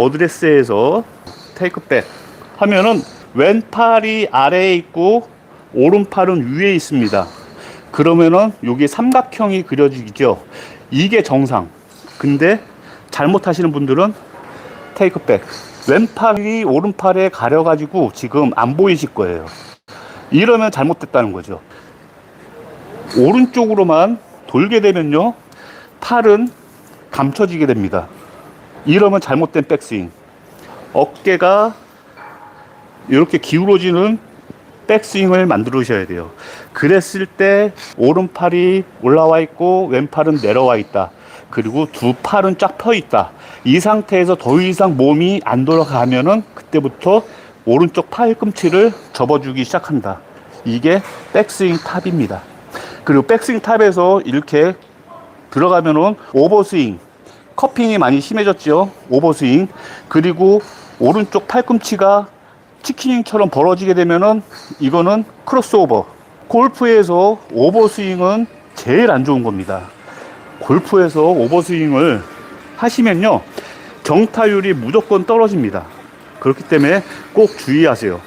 어드레스에서 테이크백 하면은 왼팔이 아래에 있고 오른팔은 위에 있습니다. 그러면은 여기 삼각형이 그려지죠. 이게 정상. 근데 잘못하시는 분들은 테이크백. 왼팔이 오른팔에 가려가지고 지금 안 보이실 거예요. 이러면 잘못됐다는 거죠. 오른쪽으로만 돌게 되면요. 팔은 감춰지게 됩니다. 이러면 잘못된 백스윙. 어깨가 이렇게 기울어지는 백스윙을 만들으셔야 돼요. 그랬을 때 오른팔이 올라와 있고 왼팔은 내려와 있다. 그리고 두 팔은 쫙 펴 있다. 이 상태에서 더 이상 몸이 안 돌아가면은 그때부터 오른쪽 팔꿈치를 접어주기 시작한다. 이게 백스윙 탑입니다. 그리고 백스윙 탑에서 이렇게 들어가면은 오버스윙, 커핑이 많이 심해졌죠. 오버스윙. 그리고 오른쪽 팔꿈치가 치킨처럼 벌어지게 되면은 이거는 크로스오버. 골프에서 오버스윙은 제일 안 좋은 겁니다. 골프에서 오버스윙을 하시면요. 정타율이 무조건 떨어집니다. 그렇기 때문에 꼭 주의하세요.